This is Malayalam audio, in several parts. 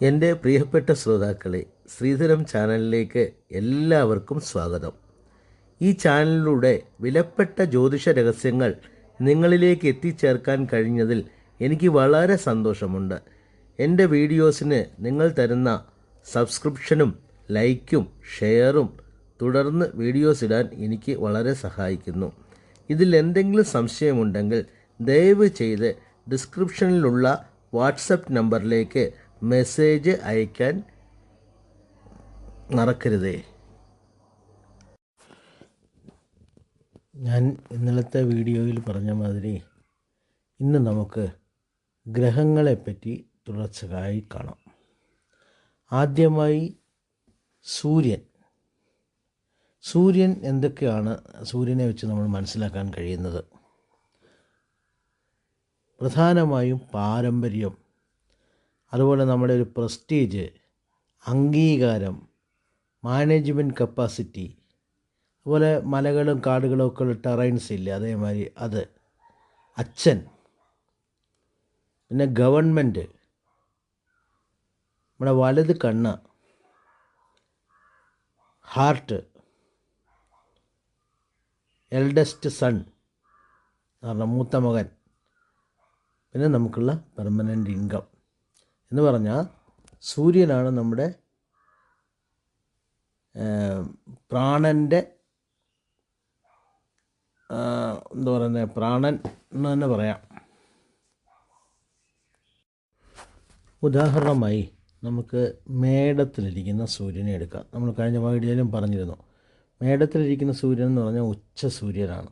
എന്റെ പ്രിയപ്പെട്ട ശ്രോതാക്കളെ ശ്രീധരം ചാനലിലേക്ക് എല്ലാവർക്കും സ്വാഗതം. ഈ ചാനലിലൂടെ വിലപ്പെട്ട ജ്യോതിഷ രഹസ്യങ്ങൾ നിങ്ങളിലേക്ക് എത്തിച്ചേർക്കാൻ കഴിഞ്ഞതിൽ എനിക്ക് വളരെ സന്തോഷമുണ്ട്. എന്റെ വീഡിയോസിന് നിങ്ങൾ തരുന്ന സബ്സ്ക്രിപ്ഷനും ലൈക്കും ഷെയറും തുടർന്ന് വീഡിയോസ് ഇടാൻ എനിക്ക് വളരെ സഹായിക്കുന്നു. ഇതിൽ എന്തെങ്കിലും സംശയമുണ്ടെങ്കിൽ ദയവ് ചെയ്ത് ഡിസ്ക്രിപ്ഷനിലുള്ള വാട്സപ്പ് നമ്പറിലേക്ക് മെസ്സേജ് അയക്കാൻ മറക്കരുതേ. ഞാൻ ഇന്നലത്തെ വീഡിയോയിൽ പറഞ്ഞ മാതിരി ഇന്ന് നമുക്ക് ഗ്രഹങ്ങളെപ്പറ്റി തുടർച്ചയായി കാണാം. ആദ്യമായി സൂര്യൻ. സൂര്യൻ എന്തൊക്കെയാണ്? സൂര്യനെ വെച്ച് നമ്മൾ മനസ്സിലാക്കാൻ കഴിയുന്നത്. പ്രധാനമായും പാരമ്പര്യം അതുപോലെ നമ്മുടെ ഒരു പ്രസ്റ്റീജ് അംഗീകാരം മാനേജ്മെന്റ് കപ്പാസിറ്റി അതുപോലെ മലകളും കാടുകളും ഒക്കെ ഉള്ള ടെറൈൻസ് ഇല്ലേ അതേമാതിരി അത്. അച്ഛൻ പിന്നെ ഗവൺമെന്റ് നമ്മുടെ വലത് കണ്ണ് ഹാർട്ട് എൽഡസ്റ്റ് സൺ കാരണം മൂത്ത മകൻ. പിന്നെ നമുക്കുള്ള പെർമനന്റ് ഇൻകം എന്ന് പറഞ്ഞാൽ സൂര്യനാണ് നമ്മുടെ പ്രാണന്റെ എന്താ പറയുന്നത് പ്രാണൻ എന്ന് തന്നെ പറയാം. ഉദാഹരണമായി നമുക്ക് മേടത്തിലിരിക്കുന്ന സൂര്യനെ എടുക്കാം. നമ്മൾ കഴിഞ്ഞ വീഡിയോയിലും പറഞ്ഞിരുന്നു. മേടത്തിലിരിക്കുന്ന സൂര്യൻ എന്ന് പറഞ്ഞാൽ ഉച്ച സൂര്യനാണ്.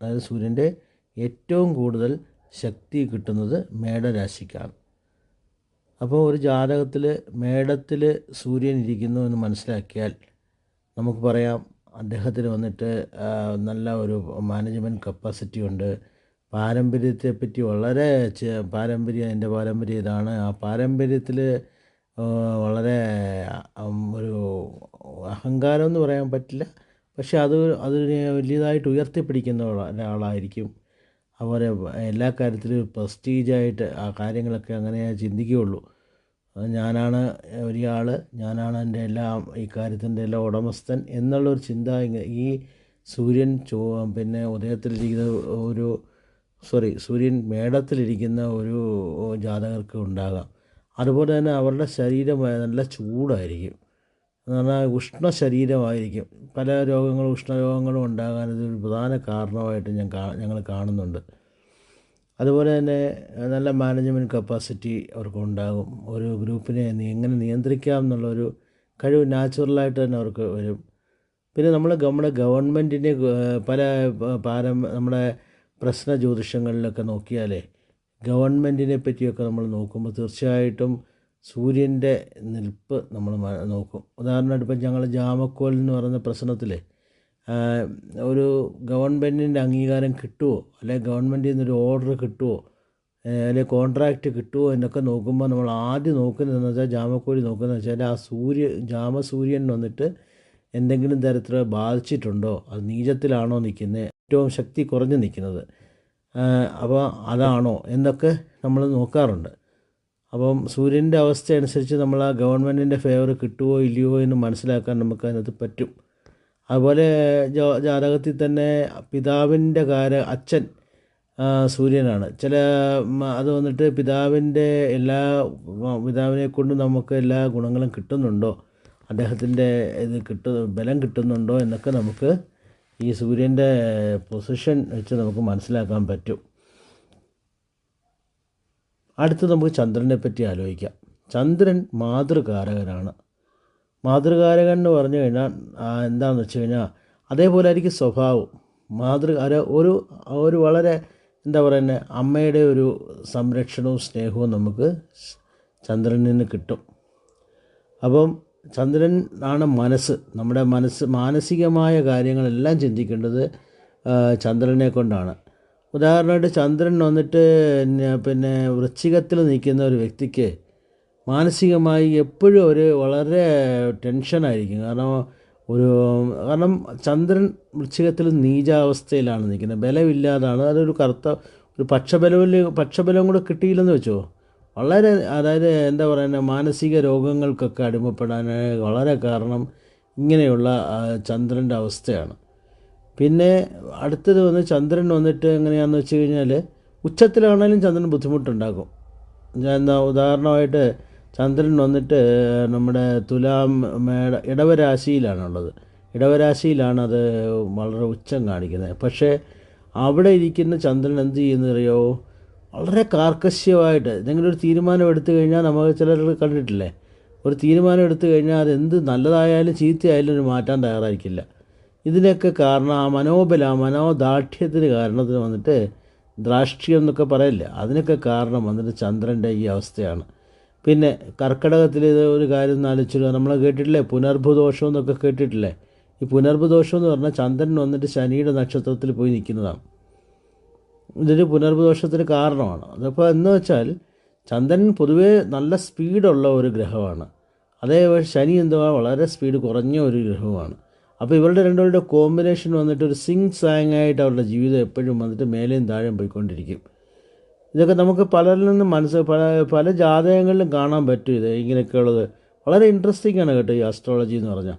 അതായത് സൂര്യന്റെ ഏറ്റവും കൂടുതൽ ശക്തി കിട്ടുന്നത് മേടരാശിക്കാണ്. അപ്പോൾ ഒരു ജാതകത്തിൽ മേടത്തിൽ സൂര്യൻ ഇരിക്കുന്നു എന്ന് മനസ്സിലാക്കിയാൽ നമുക്ക് പറയാം അദ്ദേഹത്തിന് വന്നിട്ട് നല്ല ഒരു മാനേജ്മെന്റ് കപ്പാസിറ്റി ഉണ്ട്. പാരമ്പര്യത്തെപ്പറ്റി വളരെ പാരമ്പര്യം എന്റെ പാരമ്പര്യം ഇതാണ്. ആ പാരമ്പര്യത്തിൽ വളരെ ഒരു അഹങ്കാരം എന്ന് പറയാൻ പറ്റില്ല. പക്ഷെ അത് അതിനെ വലിയതായിട്ട് ഉയർത്തിപ്പിടിക്കുന്ന ഒരാളായിരിക്കും. അതുപോലെ എല്ലാ കാര്യത്തിലും പ്രസ്റ്റീജായിട്ട് ആ കാര്യങ്ങളൊക്കെ അങ്ങനെ ചിന്തിക്കുകയുള്ളൂ. ഞാനാണ് ഒരാൾ ഞാനാണ് എന്റെ എല്ലാം ഈ കാര്യത്തിന്റെ എല്ലാം ഉടമസ്ഥൻ എന്നുള്ളൊരു ചിന്ത ഈ സൂര്യൻ ചോ പിന്നെ ഉദയത്തിലിരിക്കുന്ന ഒരു സോറി സൂര്യൻ മേടത്തിലിരിക്കുന്ന ഒരു ജാതകർക്ക് ഉണ്ടാകാം. അതുപോലെ തന്നെ അവരുടെ ശരീരം നല്ല ചൂടായിരിക്കും. എന്ന് പറഞ്ഞാൽ ഉഷ്ണ ശരീരമായിരിക്കും പല രോഗങ്ങളും ഉഷ്ണരോഗങ്ങളും ഉണ്ടാകാൻ ഇതൊരു പ്രധാന കാരണമായിട്ട് ഞാൻ ഞങ്ങൾ കാണുന്നുണ്ട്. അതുപോലെ തന്നെ നല്ല മാനേജ്മെന്റ് കപ്പാസിറ്റി അവർക്ക് ഉണ്ടാകും ഒരു ഗ്രൂപ്പിനെ എങ്ങനെ നിയന്ത്രിക്കാം എന്നുള്ളൊരു കഴിവ് നാച്ചുറലായിട്ട് തന്നെ അവർക്ക് വരും. പിന്നെ നമ്മൾ നമ്മുടെ ഗവൺമെന്റിന്റെ പല പാരം നമ്മുടെ പ്രശ്ന ജ്യോതിഷങ്ങളിലൊക്കെ നോക്കിയാലേ ഗവൺമെന്റിനെ പറ്റിയൊക്കെ നമ്മൾ നോക്കുമ്പോൾ തീർച്ചയായിട്ടും സൂര്യന്റെ നിൽപ്പ് നമ്മൾ നോക്കും. ഉദാഹരണമായിട്ട് ഇപ്പം ഞങ്ങൾ ജാമക്കോൽ എന്ന് പറയുന്ന പ്രശ്നത്തിൽ ഒരു ഗവൺമെന്റിന്റെ അംഗീകാരം കിട്ടുമോ അല്ലെങ്കിൽ ഗവൺമെന്റിൽ നിന്നൊരു ഓർഡർ കിട്ടുമോ അല്ലെങ്കിൽ കോൺട്രാക്റ്റ് കിട്ടുമോ എന്നൊക്കെ നോക്കുമ്പോൾ നമ്മൾ ആദ്യം നോക്കുന്നതെന്ന് വെച്ചാൽ ജാമക്കോഴി നോക്കുന്നതെന്ന് വെച്ചാൽ ആ സൂര്യ ജാമസൂര്യൻ വന്നിട്ട് എന്തെങ്കിലും തരത്തിൽ ബാധിച്ചിട്ടുണ്ടോ? അത് നീചത്തിലാണോ നിൽക്കുന്നത്? ഏറ്റവും ശക്തി കുറഞ്ഞ് നിൽക്കുന്നത്. അപ്പോൾ അതാണോ എന്നൊക്കെ നമ്മൾ നോക്കാറുണ്ട്. അപ്പം സൂര്യന്റെ അവസ്ഥ അനുസരിച്ച് നമ്മൾ ആ ഗവൺമെന്റിന്റെ ഫേവർ കിട്ടുമോ ഇല്ലയോ എന്ന് മനസ്സിലാക്കാൻ നമുക്ക് അതിനകത്ത് പറ്റും. അതുപോലെ ജാതകത്തിൽ തന്നെ പിതാവിന്റെ കാര അച്ഛൻ സൂര്യനാണ്. ചില അത് വന്നിട്ട് പിതാവിന്റെ എല്ലാ പിതാവിനെ കൊണ്ട് നമുക്ക് എല്ലാ ഗുണങ്ങളും കിട്ടുന്നുണ്ടോ? അദ്ദേഹത്തിന്റെ ഇത് കിട്ടു ബലം കിട്ടുന്നുണ്ടോ എന്നൊക്കെ നമുക്ക് ഈ സൂര്യന്റെ പൊസിഷൻ വെച്ച് നമുക്ക് മനസ്സിലാക്കാൻ പറ്റും. അടുത്ത് നമുക്ക് ചന്ദ്രനെ പറ്റി ആലോചിക്കാം. ചന്ദ്രൻ മാതൃകാരകനാണ്. മാതൃകാരകൻ എന്ന് പറഞ്ഞു കഴിഞ്ഞാൽ എന്താണെന്ന് വെച്ച് കഴിഞ്ഞാൽ അതേപോലെ ആയിരിക്കും സ്വഭാവം. മാതൃ ഒരു ഒരു വളരെ എന്താ പറയുന്നത് അമ്മയുടെ ഒരു സംരക്ഷണവും സ്നേഹവും നമുക്ക് ചന്ദ്രനിൽ നിന്ന് കിട്ടും. അപ്പം ചന്ദ്രൻ ആണ് മനസ്സ്. നമ്മുടെ മനസ്സ് മാനസികമായ കാര്യങ്ങളെല്ലാം ചിന്തിക്കേണ്ടത് ചന്ദ്രനെ കൊണ്ടാണ്. ഉദാഹരണമായിട്ട് ചന്ദ്രൻ വന്നിട്ട് പിന്നെ വൃശ്ചികത്തിൽ നിൽക്കുന്ന ഒരു വ്യക്തിക്ക് മാനസികമായി എപ്പോഴും ഒരു വളരെ ടെൻഷനായിരിക്കും കാരണം ഒരു കാരണം ചന്ദ്രൻ വൃശ്ചികത്തിൽ നീചാവസ്ഥയിലാണ് നിൽക്കുന്നത്. ബലമില്ലാതാണ്. അതൊരു കറുത്ത ഒരു പക്ഷബലം പക്ഷബലം കൂടെ കിട്ടിയില്ലെന്ന് വെച്ചോ? വളരെ അതായത് എന്താ പറയുക മാനസിക രോഗങ്ങൾക്കൊക്കെ അടിമപ്പെടാൻ വളരെ കാരണം ഇങ്ങനെയുള്ള ചന്ദ്രന്റെ അവസ്ഥയാണ്. പിന്നെ അടുത്തത് വന്ന് ചന്ദ്രൻ വന്നിട്ട് എങ്ങനെയാണെന്ന് വെച്ച് കഴിഞ്ഞാൽ ഉച്ചത്തിലാണെങ്കിലും ചന്ദ്രൻ ബുദ്ധിമുട്ടുണ്ടാക്കും ഞാൻ ഉദാഹരണമായിട്ട് ചന്ദ്രൻ വന്നിട്ട് നമ്മുടെ തുലാം മേട ഇടവരാശിയിലാണുള്ളത്. ഇടവരാശിയിലാണ് അത് വളരെ ഉച്ചം കാണിക്കുന്നത്. പക്ഷേ അവിടെ ഇരിക്കുന്ന ചന്ദ്രൻ എന്ത് ചെയ്യുന്നറിയോ? വളരെ കാർക്കശ്യമായിട്ട് എന്തെങ്കിലും ഒരു തീരുമാനം എടുത്തു കഴിഞ്ഞാൽ നമ്മൾ ചിലർ കണ്ടിട്ടില്ലേ? ഒരു തീരുമാനം എടുത്തു കഴിഞ്ഞാൽ അത് എന്ത് നല്ലതായാലും ചീത്തയായാലും ഒരു മാറ്റാൻ തയ്യാറായിരിക്കില്ല. ഇതിനൊക്കെ കാരണം ആ മനോബല മനോദാർഢ്യത്തിന് കാരണത്തിന് വന്നിട്ട് ദ്രാഷ്ട്രീയം എന്നൊക്കെ പറയില്ല. അതിനൊക്കെ കാരണം വന്നിട്ട് ചന്ദ്രന്റെ ഈ അവസ്ഥയാണ്. പിന്നെ കർക്കിടകത്തിൽ ഇത് ഒരു കാര്യം ഒന്ന് ആലോചിച്ചു നമ്മൾ കേട്ടിട്ടില്ലേ? പുനർഭുദോഷം എന്നൊക്കെ കേട്ടിട്ടില്ലേ? ഈ പുനർഭുദോഷം എന്ന് പറഞ്ഞാൽ ചന്ദ്രൻ വന്നിട്ട് ശനിയുടെ നക്ഷത്രത്തിൽ പോയി നിൽക്കുന്നതാണ്. ഇതൊരു പുനർഭുദോഷത്തിന് കാരണമാണ്. അതപ്പോൾ എന്ന് വെച്ചാൽ ചന്ദ്രൻ പൊതുവേ നല്ല സ്പീഡുള്ള ഒരു ഗ്രഹമാണ്. അതേ ശനി എന്തുവാ? വളരെ സ്പീഡ് കുറഞ്ഞ ഒരു ഗ്രഹമാണ്. അപ്പോൾ ഇവരുടെ രണ്ടുപേരുടെ കോമ്പിനേഷൻ വന്നിട്ട് ഒരു സിങ് സാങ് ആയിട്ട് അവരുടെ ജീവിതം എപ്പോഴും വന്നിട്ട് മേലെയും താഴെയും പോയിക്കൊണ്ടിരിക്കും. ഇതൊക്കെ നമുക്ക് പലരിൽ നിന്നും മനസ്സ് പല പല ജാതകങ്ങളിലും കാണാൻ പറ്റും ഇത് ഇങ്ങനെയൊക്കെയുള്ളത് വളരെ ഇൻട്രസ്റ്റിംഗ് ആണ് കേട്ടോ ഈ ആസ്ട്രോളജി എന്ന് പറഞ്ഞാൽ.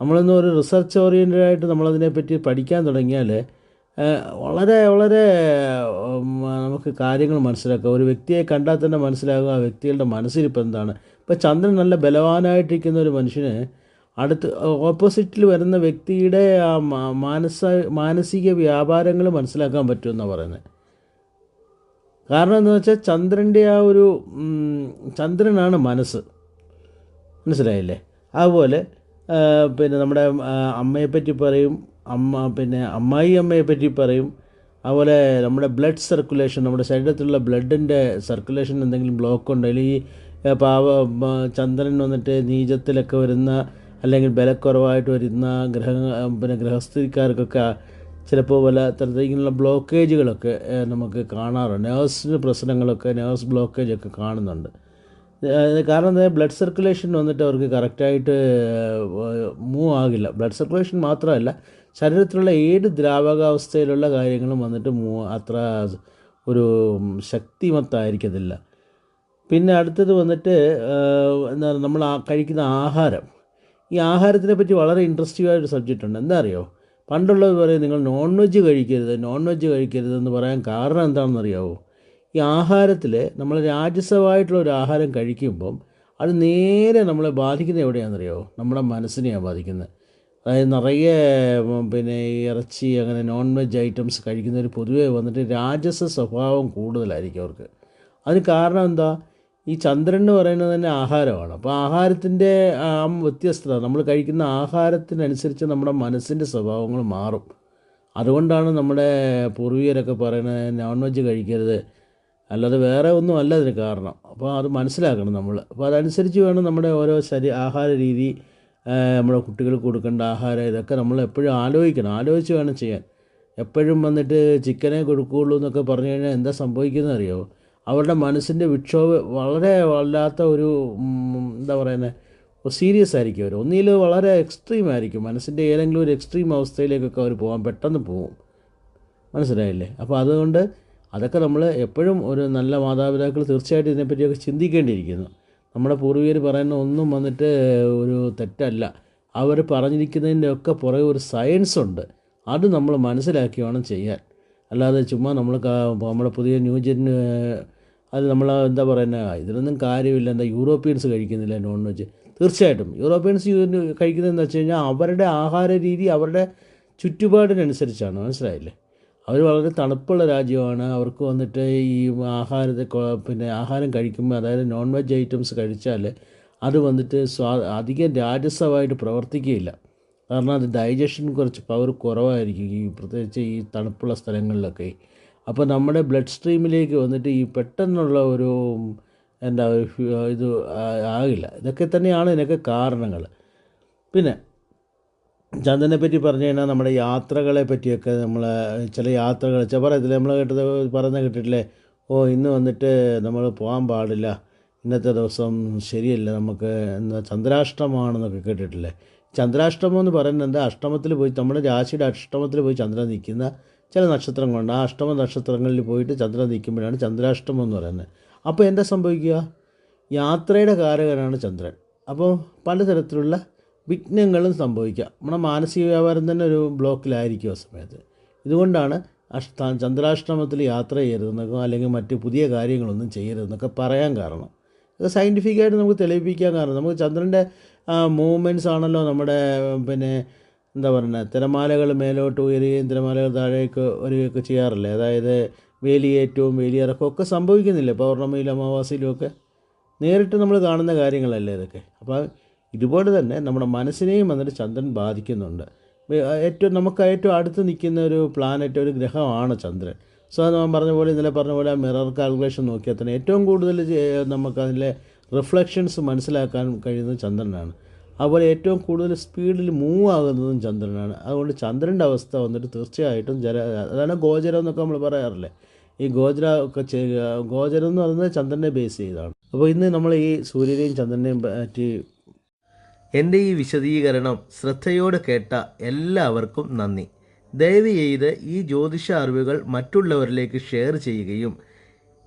നമ്മളിന്ന് ഒരു റിസർച്ച് ഓറിയന്റഡ് ആയിട്ട് നമ്മളതിനെപ്പറ്റി പഠിക്കാൻ തുടങ്ങിയാൽ വളരെ വളരെ നമുക്ക് കാര്യങ്ങൾ മനസ്സിലാക്കുക ഒരു വ്യക്തിയെ കണ്ടാൽ തന്നെ മനസ്സിലാകുക ആ വ്യക്തികളുടെ മനസ്സിലിപ്പോൾ എന്താണ് ഇപ്പോൾ ചന്ദ്രൻ നല്ല ബലവാനായിട്ടിരിക്കുന്ന ഒരു മനുഷ്യന് അടുത്ത് ഓപ്പോസിറ്റിൽ വരുന്ന വ്യക്തിയുടെ ആ മാനസ മാനസിക വ്യാപാരങ്ങൾ മനസ്സിലാക്കാൻ പറ്റുമെന്നാണ് പറയുന്നത് കാരണം എന്ന് വെച്ചാൽ ചന്ദ്രന്റെ ആ ഒരു ചന്ദ്രനാണ് മനസ്സ്. മനസ്സിലായില്ലേ? അതുപോലെ പിന്നെ നമ്മുടെ അമ്മയെപ്പറ്റി പറയും അമ്മ പിന്നെ അമ്മായി അമ്മയെപ്പറ്റി പറയും. അതുപോലെ നമ്മുടെ ബ്ലഡ് സർക്കുലേഷൻ നമ്മുടെ ശരീരത്തിലുള്ള ബ്ലഡിന്റെ സർക്കുലേഷൻ എന്തെങ്കിലും ബ്ലോക്ക് ഉണ്ടോ അല്ലെങ്കിൽ ഈ പാവ ചന്ദ്രൻ വന്നിട്ട് നീചത്തിലൊക്കെ വരുന്ന അല്ലെങ്കിൽ ബലക്കുറവായിട്ട് വരുന്ന ഗ്രഹ പിന്നെ ഗ്രഹസ്ഥിക്കാർക്കൊക്കെ ചിലപ്പോൾ പല തരത്തിലുള്ള ബ്ലോക്കേജുകളൊക്കെ നമുക്ക് കാണാറുണ്ട്. നേഴ്സിന് പ്രശ്നങ്ങളൊക്കെ നേഴ്സ് ബ്ലോക്കേജൊക്കെ കാണുന്നുണ്ട്. കാരണം എന്താ ബ്ലഡ് സർക്കുലേഷൻ വന്നിട്ട് അവർക്ക് കറക്റ്റായിട്ട് മൂവ് ആകില്ല. ബ്ലഡ് സർക്കുലേഷൻ മാത്രമല്ല ശരീരത്തിലുള്ള ഏത് ദ്രാവകാവസ്ഥയിലുള്ള കാര്യങ്ങളും വന്നിട്ട് മൂവ് അത്ര ഒരു ശക്തിമത്തായിരിക്കത്തില്ല. പിന്നെ അടുത്തത് വന്നിട്ട് ഏഹ് എന്താ നമ്മൾ കഴിക്കുന്ന ആഹാരം. ഈ ആഹാരത്തിനെ പറ്റി വളരെ ഇൻട്രസ്റ്റിംഗ് ആയൊരു സബ്ജക്റ്റ് ഉണ്ട്. എന്താ അറിയോ പണ്ടുള്ളത് പറയും നിങ്ങൾ നോൺ വെജ് കഴിക്കരുത് നോൺ വെജ് കഴിക്കരുത് എന്ന് പറയാൻ കാരണം എന്താണെന്ന് അറിയാവോ ഈ ആഹാരത്തിൽ നമ്മൾ രാജസമായിട്ടുള്ള ഒരു ആഹാരം കഴിക്കുമ്പം അത് നേരെ നമ്മളെ ബാധിക്കുന്നത് എവിടെയാണെന്നറിയാവോ? നമ്മുടെ മനസ്സിനെയാണ് ബാധിക്കുന്നത്. അതായത് നിറയെ പിന്നെ ഇറച്ചി അങ്ങനെ നോൺ വെജ് ഐറ്റംസ് കഴിക്കുന്നവർ പൊതുവേ വന്നിട്ട് രാജസ സ്വഭാവം കൂടുതലായിരിക്കും അവർക്ക്. അതിന് കാരണം എന്താ? ഈ ചന്ദ്രൻ എന്ന് പറയുന്നത് തന്നെ ആഹാരമാണ്. അപ്പോൾ ആഹാരത്തിന്റെ വ്യത്യസ്തത നമ്മൾ കഴിക്കുന്ന ആഹാരത്തിനനുസരിച്ച് നമ്മുടെ മനസ്സിന്റെ സ്വഭാവങ്ങൾ മാറും. അതുകൊണ്ടാണ് നമ്മുടെ പൂർവികരൊക്കെ പറയുന്നത് നോൺ വെജ് കഴിക്കരുത്. അല്ലാതെ വേറെ ഒന്നും അല്ല അതിന് കാരണം. അപ്പോൾ അത് മനസ്സിലാക്കണം നമ്മൾ. അപ്പോൾ അതനുസരിച്ച് വേണം നമ്മുടെ ഓരോ ശരീ ആഹാര രീതി നമ്മുടെ കുട്ടികൾക്ക് കൊടുക്കേണ്ട ആഹാരം ഇതൊക്കെ നമ്മൾ എപ്പോഴും ആലോചിക്കണം. ആലോചിച്ച് വേണം ചെയ്യാൻ. എപ്പോഴും വന്നിട്ട് ചിക്കനെ കൊടുക്കുകയുള്ളൂ എന്നൊക്കെ പറഞ്ഞു കഴിഞ്ഞാൽ എന്താ സംഭവിക്കുന്നത് അറിയോ അവരുടെ മനസ്സിന്റെ വിക്ഷോഭ വളരെ വല്ലാത്ത ഒരു എന്താ പറയുന്നത് സീരിയസ് ആയിരിക്കും അവർ ഒന്നിൽ വളരെ എക്സ്ട്രീം ആയിരിക്കും. മനസ്സിന്റെ ഏതെങ്കിലും ഒരു എക്സ്ട്രീം അവസ്ഥയിലേക്കൊക്കെ അവർ പോകാൻ പെട്ടെന്ന് പോകും മനസ്സിലായില്ലേ? അപ്പോൾ അതുകൊണ്ട് അതൊക്കെ നമ്മൾ എപ്പോഴും ഒരു നല്ല മാതാപിതാക്കൾ തീർച്ചയായിട്ടും ഇതിനെപ്പറ്റിയൊക്കെ ചിന്തിക്കേണ്ടിയിരിക്കുന്നു. നമ്മുടെ പൂർവികർ പറയുന്ന ഒന്നും വന്നിട്ട് ഒരു തെറ്റല്ല. അവർ പറഞ്ഞിരിക്കുന്നതിന്റെ ഒക്കെ പുറകെ ഒരു സയൻസ് ഉണ്ട്. അത് നമ്മൾ മനസ്സിലാക്കി വേണം ചെയ്യാൻ. അല്ലാതെ ചുമ്മാ നമ്മൾ നമ്മുടെ പുതിയ ന്യൂ ജെൻ അത് നമ്മൾ എന്താ പറയുന്നത് ഇതിലൊന്നും കാര്യമില്ല. എന്താ യൂറോപ്യൻസ് കഴിക്കുന്നില്ല നോൺ വെജ് തീർച്ചയായിട്ടും. യൂറോപ്യൻസ് കഴിക്കുന്നതെന്ന് വെച്ച് കഴിഞ്ഞാൽ അവരുടെ ആഹാര രീതി അവരുടെ ചുറ്റുപാടിനനുസരിച്ചാണ്. മനസ്സിലായില്ലേ? അവർ വളരെ തണുപ്പുള്ള രാജ്യമാണ്. അവർക്ക് വന്നിട്ട് ഈ ആഹാരത്തെ പിന്നെ ആഹാരം കഴിക്കുമ്പോൾ അതായത് നോൺ വെജ് ഐറ്റംസ് കഴിച്ചാൽ അത് വന്നിട്ട് സ്വാ അധികം രാജസമായിട്ട് പ്രവർത്തിക്കുകയില്ല. കാരണം അത് ഡൈജഷൻ കുറച്ച് പവർ കുറവായിരിക്കും ഈ പ്രത്യേകിച്ച് ഈ തണുപ്പുള്ള സ്ഥലങ്ങളിലൊക്കെ. അപ്പോൾ നമ്മുടെ ബ്ലഡ് സ്ട്രീമിലേക്ക് വന്നിട്ട് ഈ പെട്ടെന്നുള്ള ഒരു എന്താ ഇത് ആകില്ല. ഇതൊക്കെ തന്നെയാണ് ഇതിനൊക്കെ കാരണങ്ങൾ. പിന്നെ ചന്ദനെ പറ്റി പറഞ്ഞു കഴിഞ്ഞാൽ നമ്മുടെ യാത്രകളെ പറ്റിയൊക്കെ നമ്മൾ ചില യാത്രകൾ ചില പറയത്തില്ല നമ്മൾ കേട്ടത് പറയുന്ന കേട്ടിട്ടില്ലേ? ഓ ഇന്ന് വന്നിട്ട് നമ്മൾ പോകാൻ പാടില്ല. ഇന്നത്തെ ദിവസം ശരിയല്ല നമുക്ക്. എന്താ ചന്ദ്രാഷ്ടമാണെന്നൊക്കെ കേട്ടിട്ടില്ലേ? ചന്ദ്രാഷ്ടമം എന്ന് പറയുന്നത് എന്താ? അഷ്ടമത്തിൽ പോയി നമ്മുടെ രാശിയുടെ അഷ്ടമത്തിൽ പോയി ചന്ദ്രൻ നിൽക്കുന്ന ചില നക്ഷത്രങ്ങളുണ്ട് ആ അഷ്ടമ നക്ഷത്രങ്ങളിൽ പോയിട്ട് ചന്ദ്രൻ നിൽക്കുമ്പോഴാണ് ചന്ദ്രാഷ്ടമം എന്ന് പറയുന്നത്. അപ്പോൾ എന്താ സംഭവിക്കുക? യാത്രയുടെ കാരകനാണ് ചന്ദ്രൻ. അപ്പോൾ പലതരത്തിലുള്ള വിഘ്നങ്ങളും സംഭവിക്കാം. നമ്മുടെ മാനസിക വ്യാപാരം തന്നെ ഒരു ബ്ലോക്കിലായിരിക്കും ആ സമയത്ത്. ഇതുകൊണ്ടാണ് അഷ്ട ചന്ദ്രാഷ്ടമത്തിൽ യാത്ര ചെയ്യരുതെന്നൊക്കെ അല്ലെങ്കിൽ മറ്റ് പുതിയ കാര്യങ്ങളൊന്നും ചെയ്യരുതെന്നൊക്കെ പറയാൻ കാരണം. ഇത് സയന്റിഫിക്കായിട്ട് നമുക്ക് തെളിയിപ്പിക്കാൻ കാരണം. നമുക്ക് ചന്ദ്രന്റെ മൂവ്മെന്റ്സ് ആണല്ലോ നമ്മുടെ പിന്നെ എന്താ പറയുന്നത് തിരമാലകൾ മേലോട്ട് ഉയരുകയും തിരമാലകൾ താഴേക്ക് വരികയൊക്കെ ചെയ്യാറില്ലേ? അതായത് വേലിയേറ്റവും വേലിയിറക്കവും ഒക്കെ സംഭവിക്കുന്നില്ലേ പൗർണമിയിലും അമാവാസിയിലും ഒക്കെ? നേരിട്ട് നമ്മൾ കാണുന്ന കാര്യങ്ങളല്ലേ ഇതൊക്കെ? അപ്പോൾ ഇതുപോലെ തന്നെ നമ്മുടെ മനസ്സിനെയും വന്നിട്ട് ചന്ദ്രൻ ബാധിക്കുന്നുണ്ട്. ഏറ്റവും നമുക്ക് ഏറ്റവും അടുത്ത് നിൽക്കുന്ന ഒരു പ്ലാനറ്റ് ഒരു ഗ്രഹമാണ് ചന്ദ്രൻ. സോ ഞാൻ പറഞ്ഞ പോലെ ഇന്നലെ പറഞ്ഞ പോലെ ആ മിറർ കാൽക്കുലേഷൻ നോക്കിയാൽ തന്നെ ഏറ്റവും കൂടുതൽ നമുക്കതിലെ റിഫ്ലക്ഷൻസ് മനസ്സിലാക്കാൻ കഴിയുന്നത് ചന്ദ്രനാണ്. അതുപോലെ ഏറ്റവും കൂടുതൽ സ്പീഡിൽ മൂവ് ആകുന്നതും ചന്ദ്രനാണ്. അതുകൊണ്ട് ചന്ദ്രന്റെ അവസ്ഥ വന്നിട്ട് തീർച്ചയായിട്ടും ജല അതാണ് ഗോചരം എന്നൊക്കെ നമ്മൾ പറയാറില്ലേ? ഈ ഗോചര ഒക്കെ ഗോചരം എന്ന് പറയുന്നത് ചന്ദ്രനെ ബേസ് ചെയ്താണ് അപ്പോൾ ഇന്ന് നമ്മൾ ഈ സൂര്യനെയും ചന്ദ്രനെയും പറ്റി എന്റെ ഈ വിശദീകരണം ശ്രദ്ധയോടെ കേട്ട എല്ലാവർക്കും നന്ദി. ദയവ് ചെയ്ത് ഈ ജ്യോതിഷ അറിവുകൾ മറ്റുള്ളവരിലേക്ക് ഷെയർ ചെയ്യുകയും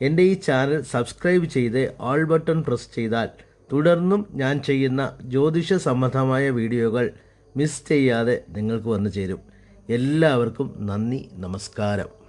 എന്റെ ഈ ചാനൽ സബ്സ്ക്രൈബ് ചെയ്ത് ആൾ ബട്ടൺ പ്രസ് ചെയ്താൽ തുടർന്നും ഞാൻ ചെയ്യുന്ന ജ്യോതിഷ സംബന്ധമായ വീഡിയോകൾ മിസ് ചെയ്യാതെ നിങ്ങൾക്ക് വന്നു ചേരും. എല്ലാവർക്കും നന്ദി നമസ്കാരം.